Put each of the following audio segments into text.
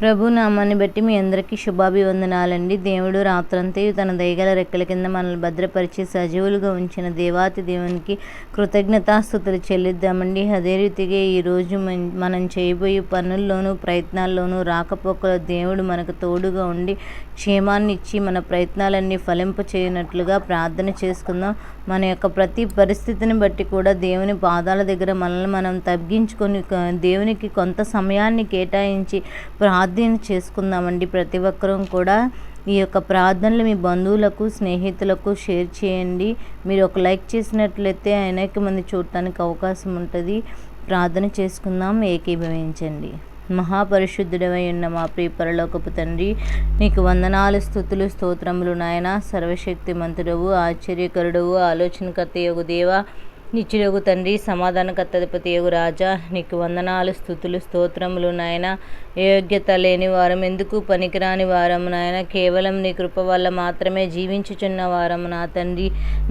ప్రభు నామాన్ని బట్టి మీ అందరికీ శుభాభివందనాలండి. దేవుడు రాత్రంతయు తన దయగల రెక్కల కింద మనల్ని భద్రపరిచి సజీవులుగా ఉంచిన దేవాతి దేవునికి కృతజ్ఞతాస్థుతులు చెల్లిద్దామండి. అదే రీతిగా ఈరోజు మనం చేయబోయే పనుల్లోనూ ప్రయత్నాల్లోనూ రాకపోకల దేవుడు మనకు తోడుగా ఉండి క్షేమాన్ని ఇచ్చి మన ప్రయత్నాలన్నీ ఫలింప చేయనట్లుగా ప్రార్థన చేసుకుందాం. మన యొక్క ప్రతి పరిస్థితిని బట్టి కూడా దేవుని పాదాల దగ్గర మనల్ని మనం తగ్గించుకొని దేవునికి కొంత సమయాన్ని కేటాయించి ప్రార్థన ప్రార్థన చేసుకుందామండి ప్రతి ఒక్కరూ కూడా. ఈ యొక్క ప్రార్థనలు మీ బంధువులకు స్నేహితులకు షేర్ చేయండి. మీరు ఒక లైక్ చేసినట్లయితే అనేక మంది చూడటానికి అవకాశం ఉంటుంది. ప్రార్థన చేసుకుందాం ఏకీభవించండి. మహాపరిశుద్ధుడమై ఉన్న మా ప్రియ పరలోకపు తండ్రి నీకు వందనాలు స్థుతులు స్తోత్రములు నాయన. సర్వశక్తి మంతుడవు ఆశ్చర్యకరుడవు ఆలోచనకర్త యొగు దేవా. నిత్యుడగు తండ్రి సమాధానకర్తపతి యొగు రాజా నీకు వందనాలు స్థుతులు స్తోత్రములు నాయన. యోగ్యత లేని వారం ఎందుకు పనికిరాని వారము నాయన? కేవలం నీ కృప వల్ల మాత్రమే జీవించుచున్న వారము నా తండ్రి.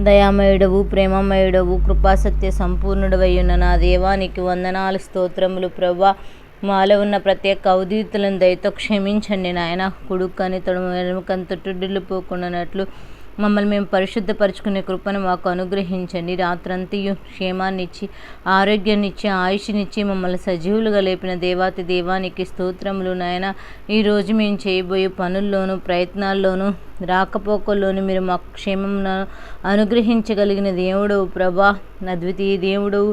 దయామయుడవు ప్రేమమయుడవు కృపాసత్య సంపూర్ణుడవయ్యున్న నా దేవా నీకు వందనాలు స్తోత్రములు ప్రభా మాలో ఉన్న ప్రత్యేక అవధీతులను దయతో క్షమించండి నాయన. కుడుకని తొడము వెనుకంత తొట్టుడిల్లు పోకుండానట్లు మమ్మల్ని మేము పరిశుద్ధపరచుకునే కృపను మాకు అనుగ్రహించండి. రాత్రంతయు క్షేమాన్నిచ్చి ఆరోగ్యాన్నిచ్చి ఆరోగ్యాన్ని ఆయుష్నిచ్చి మమ్మల్ని సజీవులుగా లేపిన దేవాతి దేవానికి స్తోత్రములు నాయన. ఈరోజు మేము చేయబోయే పనుల్లోనూ ప్రయత్నాల్లోనూ రాకపోకల్లోనూ మీరు మాకు క్షేమం అనుగ్రహించగలిగిన దేవుడవు ప్రభా అద్వితీయ దేవుడవు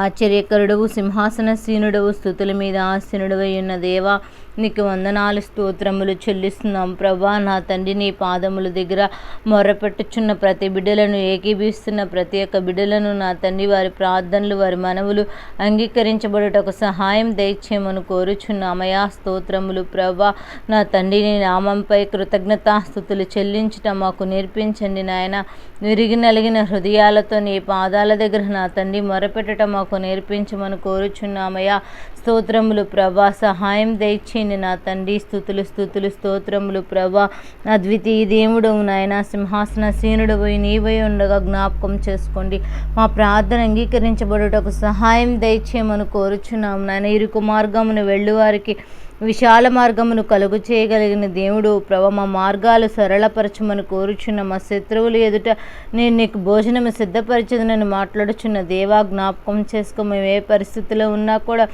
ఆశ్చర్యకరుడవు సింహాసనసీనుడవు స్థుతుల మీద ఆసీనుడవై ఉన్న దేవా నీకు వందనాలు స్తోత్రములు చెల్లిస్తున్నాం. ప్రభా నా తండ్రి నీ పాదముల దగ్గర మొరపెట్టుచున్న ప్రతి బిడ్డలను ఏకీభిస్తున్న ప్రతి ఒక్క బిడ్డలను నా తండ్రి వారి ప్రార్థనలు వారి మనవులు అంగీకరించబడుటకు సహాయం దయచేయమని కోరుచున్నామయా స్తోత్రములు ప్రభా నా తండ్రి నీ నామంపై కృతజ్ఞతాస్థుతులు చెల్లించటం మాకు నేర్పించండి నాయన. విరిగి నలిగిన హృదయాలతో నీ పాదాల దగ్గర నా తండ్రి మొరపెట్టడం మాకు నేర్పించమని కోరుచున్నామయ్యా స్తోత్రములు ప్రభా సహాయం దయచేయండి నా తండ్రి స్థుతులు స్థుతులు స్తోత్రములు ప్రభా. అద్వితీయ దేవుడు నాయన సింహాసన సీనుడవై పోయి నీవై ఉండగా జ్ఞాపకం చేసుకోండి. మా ప్రార్థన అంగీకరించబడుటకు సహాయం దయచేయమని కోరుచున్నాము నాయన. ఇరుకు మార్గమును వెళ్ళువారికి విశాల మార్గమును కలుగు చేయగలిగిన దేవుడు ప్రభ మా మార్గాలు సరళపరచమని కోరుచున్న మా శత్రువులు ఎదుట నేను నీకు భోజనము సిద్ధపరిచదునని మాట్లాడుచున్న దేవా జ్ఞాపకం చేసుకో. మేము ఏ పరిస్థితిలో ఉన్నా కూడా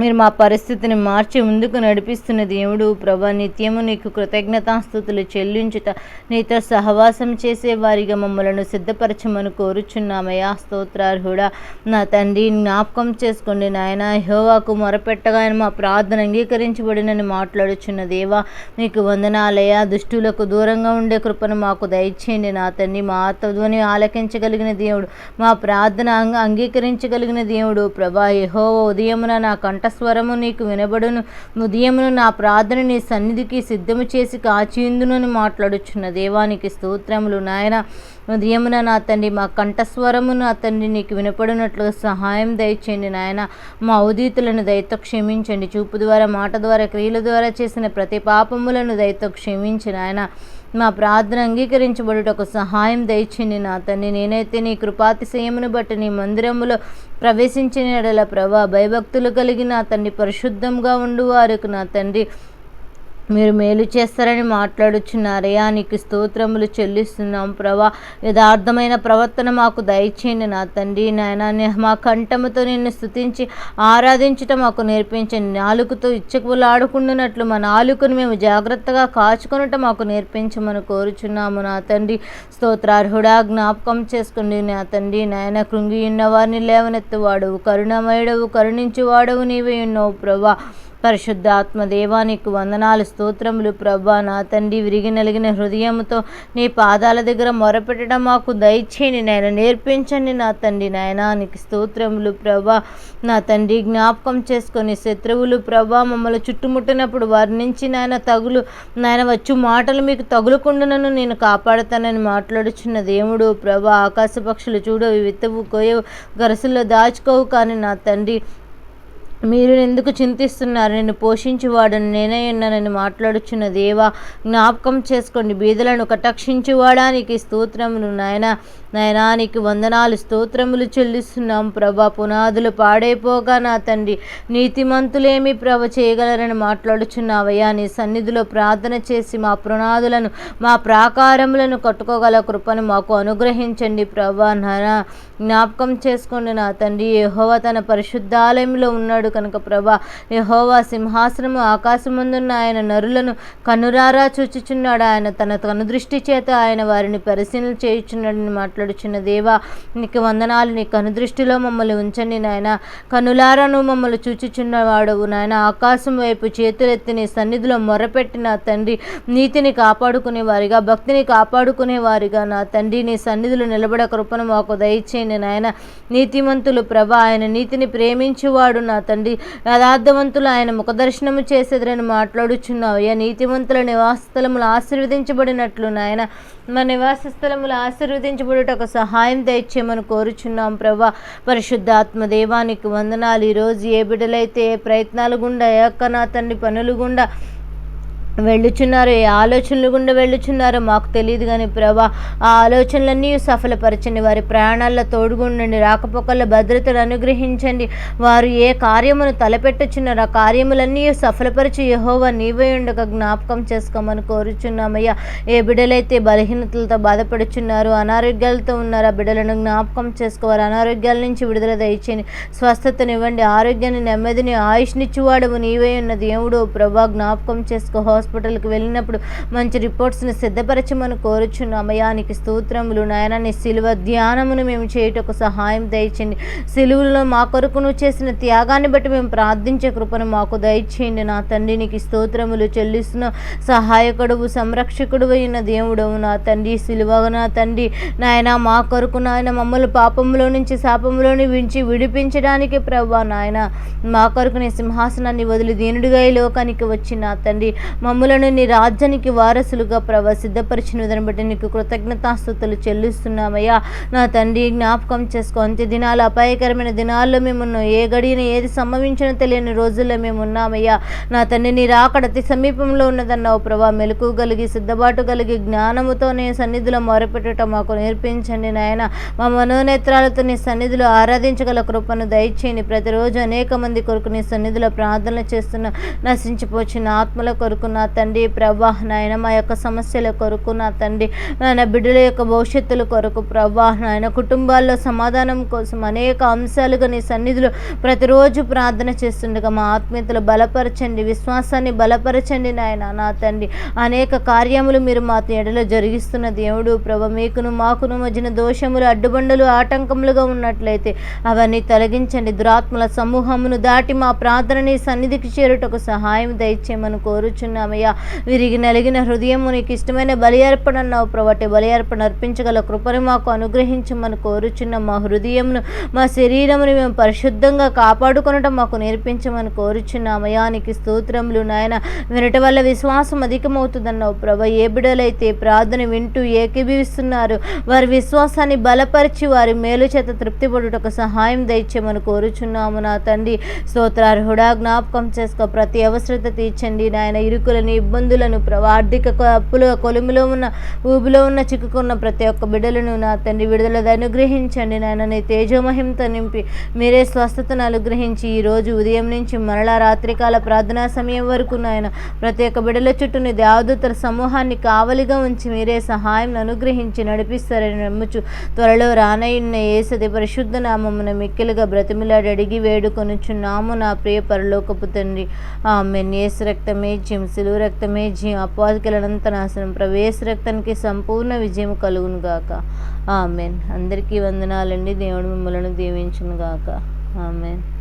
మీరు మా పరిస్థితిని మార్చి ముందుకు నడిపిస్తున్న దేవుడు ప్రభా నిత్యము నీకు కృతజ్ఞతాస్థుతులు చెల్లించుట నీతో సహవాసం చేసే వారిగా మమ్మలను సిద్ధపరచమని కోరుచున్నామయ్యా. స్తోత్రార్హుడా నా తండ్రి జ్ఞాపకం చేసుకోండి నాయన. హోవాకు మొరపెట్టగా ఆయన మా ప్రార్థన అంగీకరించబడినని మాట్లాడుచున్న దేవా నీకు వందనాలయ దుష్టులకు దూరంగా ఉండే కృపను మాకు దయచేయండి నా తండ్రి. మా ఆత్మధ్వని ఆలకించగలిగిన దేవుడు మా ప్రార్థన అంగ అంగీకరించగలిగిన దేవుడు ప్రభా యహోవ ఉదయమున నా కంఠస్వరము నీకు వినబడును. ఉదయమును నా ప్రార్థన నీ సన్నిధికి సిద్ధము చేసి కాచిందునని మాట్లాడుచున్న దేవానికి స్తోత్రములు నాయన. ఉదయమున నా తండ్రి మా కంఠస్వరము నా తండ్రి నీకు వినపడినట్లు సహాయం దయచేయండి నాయన. మా ఉదీతులను దయతో క్షమించండి. చూపు ద్వారా మాట ద్వారా క్రియల ద్వారా చేసిన ప్రతి పాపములను దయతో క్షమించి నాయన. మా ప్రార్థన అంగీకరించబడుటకు సహాయం దయచింది నా తండ్రి నేనైతే నీ కృపాతిశయమును బట్టి నీ మందిరములో ప్రవేశించిన ఎడల ప్రభా భయభక్తులు కలిగిన నా తండ్రి పరిశుద్ధంగా ఉండు వారికి నా తండ్రి. మీరు మేలు చేస్తారని మాట్లాడుచున్నారయ్యా నీకు స్తోత్రములు చెల్లిస్తున్నాం ప్రభా. యథార్థమైన ప్రవర్తన మాకు దయచేయండి నా తండ్రి. నాయన మా కంఠముతో నిన్ను స్తుతించి ఆరాధించటం మాకు నేర్పించండి. నాలుకతో ఇచ్చకులాడుకుంటున్నట్లు మా నాలుకను మేము జాగ్రత్తగా కాచుకునటం మాకు నేర్పించమని కోరుచున్నాము నా తండ్రి. స్తోత్రార్హుడా జ్ఞాపకం చేసుకోండి నా తండ్రి. నాయన కృంగి ఉన్న వారిని లేవనెత్తువాడు కరుణమయుడవు కరుణించువాడవు నీవే ఉన్నావు ప్రభా. పరిశుద్ధాత్మ దేవానికి వందనాలు స్తోత్రములు. ప్రభా నా తండ్రి విరిగి నలిగిన హృదయంతో నీ పాదాల దగ్గర మొరపెట్టడం మాకు దయచేయండి నాయన నేర్పించండి నా తండ్రి నాయన. నీకు స్తోత్రములు ప్రభా నా తండ్రి జ్ఞాపకం చేసుకొని శత్రువులు ప్రభా మమ్మల్ని చుట్టుముట్టినప్పుడు వారి నుంచి నాయన తగులు నాయన వచ్చు మాటలు మీకు తగులుకుండాను నేను కాపాడుతానని మాట్లాడుచున్న దేవుడు. ప్రభా ఆకాశ పక్షులు చూడవు విత్తవు కోయవు గరసుల్లో దాచుకోవు. కానీ నా తండ్రి మీరు ఎందుకు చింతిస్తున్నారు? నేను పోషించువాడని నేనే ఉన్నానని మాట్లాడుచున్న దేవా జ్ఞాపకం చేసుకోండి. బీదలను కటాక్షించువాడానికి స్తోత్రమును నాయన. నాయనా నీకు వందనాలు స్తోత్రములు చెల్లిస్తున్నాం. ప్రభా పునాదులు పాడైపోగా నా తండ్రి. నీతిమంతులేమి ప్రభ చేయగలరని మాట్లాడుచున్నావయ్యా. నీ సన్నిధిలో ప్రార్థన చేసి మా పునాదులను మా ప్రాకారములను కట్టుకోగల కృపను మాకు అనుగ్రహించండి ప్రభా. నానా జ్ఞాపకం చేసుకోండి నా తండ్రి. యహోవా తన పరిశుద్ధాలయంలో ఉన్నాడు కనుక ప్రభా. యహోవా సింహాసనము ఆకాశముందున్న ఆయన నరులను కనురారా చూచుచున్నాడు. ఆయన తన కనుదృష్టి చేత ఆయన వారిని పరిశీలన చేయుచున్నాడని మాట్లాడుచున్న దేవా నీకు వందనాలు నీ కనుదృష్టిలో మమ్మల్ని ఉంచండి నాయన. కనులారను మమ్మల్ని చూచుచున్నవాడవు నాయన. ఆకాశం వైపు చేతులెత్తి నీ సన్నిధిలో మొరపెట్టిన తండ్రి నీతిని కాపాడుకునే వారిగా భక్తిని కాపాడుకునే వారిగా నా తండ్రి నీ సన్నిధిలో నిలబడ కృపను మాకు దయచేయండి నాయన. నీతిమంతులు ప్రభా ఆయన నీతిని ప్రేమించువాడు నా తండ్రి. యథార్థవంతులు ఆయన ముఖదర్శనము చేసేదని మాట్లాడుచున్నావు. అయ్యా నీతిమంతుల నివాస స్థలములు ఆశీర్వదించబడినట్లు నాయన. మా నివాస స్థలములు ఆశీర్వదించబడుట ఆశీర్వదించబడుటకు సహాయం దయచేయమని కోరుచున్నాం ప్రభా. పరిశుద్ధాత్మ దేవానికి వందనాలు. ఈరోజు ఏ బిడ్డలైతే ఏ ప్రయత్నాలు గుండా ఏ అక్క నా తండ్రి పనులు గుండా వెళ్ళుచున్నారు ఏ ఆలోచనలు గుండా వెళ్ళుచున్నారో మాకు తెలియదు కానీ ప్రభా ఆ ఆలోచనలన్నీ సఫలపరచండి. వారి ప్రయాణాల్లో తోడుగుండండి రాకపోకల్లో భద్రతను అనుగ్రహించండి. వారు ఏ కార్యమును తలపెట్టుచున్నారో ఆ కార్యములన్నీ సఫలపరిచి యహోవా నీవే ఉండగా జ్ఞాపకం చేసుకోమని కోరుచున్నామయ్యా. ఏ బిడ్డలైతే బలహీనతలతో బాధపడుచున్నారు అనారోగ్యాలతో ఉన్నారు ఆ బిడ్డలను జ్ఞాపకం చేసుకోవాలి అనారోగ్యాల నుంచి విడుదల దయచేయండి. స్వస్థతనివ్వండి ఆరోగ్యాన్ని నెమ్మదిని ఆయుష్నిచ్చువాడవు నీవే ఉన్న దేవుడు ప్రభా జ్ఞాపకం చేసుకో హాస్పిటల్కి వెళ్ళినప్పుడు మంచి రిపోర్ట్స్ని సిద్ధపరచమని కోరుచున్న. అమయానికి స్తోత్రములు నాయన నీ సిలువ ధ్యానమును మేము చేయుటకు సహాయం దయచేయండి. సిలువలో మా కొరకు నువ్వు చేసిన త్యాగాన్ని బట్టి మేము ప్రార్థించే కృపను మాకు దయచేయండి. నా తండ్రి నీకు స్తోత్రములు చెల్లిస్తున్న. సహాయకుడువు సంరక్షకుడు అయిన దేవుడవు నా తండ్రి సిలువ నా తండ్రి. నాయన మా కొరకు నాయన మమ్మల్ని పాపంలో నుంచి శాపంలోని వించి విడిపించడానికి ప్రభా నాయన. మా కొరకు నీ సింహాసనాన్ని వదిలి దీనుడిగా ఈ లోకానికి వచ్చి నా తండ్రి మమ్ములను నీ రాజ్యానికి వారసులుగా ప్రభ సిద్ధపరిచిన విధానం బట్టి నీకు కృతజ్ఞతాస్థుతులు చెల్లిస్తున్నామయ్యా. నా తండ్రి జ్ఞాపకం చేసుకో. అంత్య దినాలు అపాయకరమైన దినాల్లో మేమున్నాం. ఏ గడియన ఏది సంభవించినో తెలియని రోజుల్లో మేము ఉన్నామయ్యా నా తండ్రి నీ రాకడ అతి సమీపంలో ఉన్నదన్నావు ప్రభా. మెలకు కలిగి సిద్ధబాటు కలిగి జ్ఞానముతో నీ సన్నిధిలో మొరపెట్టడం మాకు నేర్పించండి నాయన. మా మనోనేత్రాలతో నీ సన్నిధిలో ఆరాధించగల కృపను దయచేయండి. ప్రతిరోజు అనేక మంది కొరకు నీ సన్నిధిలో ప్రార్థన చేస్తున్న నశించిపోచిన ఆత్మల కొరకు నా నా తండ్రి ప్రభా నాయన మా యొక్క సమస్యల కొరకు నా తండ్రి నాయన బిడ్డల యొక్క భవిష్యత్తుల కొరకు ప్రభా నాయన కుటుంబాల్లో సమాధానం కోసం అనేక అంశాలుగా నీ సన్నిధిలో ప్రతిరోజు ప్రార్థన చేస్తుండగా మా ఆత్మీయతలు బలపరచండి విశ్వాసాన్ని బలపరచండి నాయన నా తండ్రి. అనేక కార్యములు మీరు మా ఎడలో జరిగిస్తున్న దేవుడు ప్రభ మీకును మాకును మధ్యన దోషములు అడ్డుబండలు ఆటంకములుగా ఉన్నట్లయితే అవన్నీ తొలగించండి. దురాత్మల సమూహమును దాటి మా ప్రార్థనని సన్నిధికి చేరుటకు సహాయం దయచేయమని స్వామయ్య విరిగి నలిగిన హృదయము నీకు ఇష్టమైన బలి అర్పణ అన్నావు ప్రభటి బలి అర్పణ అర్పించగల కృపను మాకు అనుగ్రహించమని కోరుచున్న మా హృదయంను మా శరీరమును మేము పరిశుద్ధంగా కాపాడుకునటం మాకు నేర్పించమని కోరుచున్నామయ్యా. నీకు స్తోత్రములు నాయన. వినటం వల్ల విశ్వాసం అధికమవుతుందన్నావు ప్రభ. ఏ బిడలైతే ప్రార్థన వింటూ ఏకీభవిస్తున్నారు వారి విశ్వాసాన్ని బలపరిచి వారి మేలు చేత తృప్తిపడుటకు సహాయం దయచేమని కోరుచున్నాము నా తండ్రి. స్తోత్రార్హుడా జ్ఞాపకం చేసుకో. ప్రతి అవసరత తీర్చండి నాయన. ఇరుకుల ఇరుకులను ఇబ్బందులను ప్రభా ఆర్థిక అప్పుల కొలుములో ఉన్న ఊబిలో ఉన్న చిక్కుకున్న ప్రతి ఒక్క బిడ్డలను నా తండ్రి విడుదల అనుగ్రహించండి నాయన. నీ తేజోమహింతో నింపి మీరే స్వస్థతను అనుగ్రహించి ఈ రోజు ఉదయం నుంచి మరలా రాత్రికాల ప్రార్థనా సమయం వరకు నాయన ప్రతి ఒక్క బిడ్డల చుట్టూ నీ దేవదూతల సమూహాన్ని కావలిగా ఉంచి మీరే సహాయం అనుగ్రహించి నడిపిస్తారని నమ్ముచు త్వరలో రానయ్యున్న ఏసది పరిశుద్ధ నామమున మిక్కిలుగా బ్రతిమిలాడి అడిగి వేడుకొనుచున్నాము నా ప్రియ పరలోకపు తండ్రి. ఆమె ఏసు రక్తమే జిమ్ సిలువ రక్తమే జిమ్ అపాధికలనంత నాశనం ప్రవేశ రక్తానికి సంపూర్ణ విజయం కలుగును గాక. ఆమెన్. అందరికీ వందనాలండి. దేవుడు మిమ్మల్ని దీవించును గాక. ఆమెన్.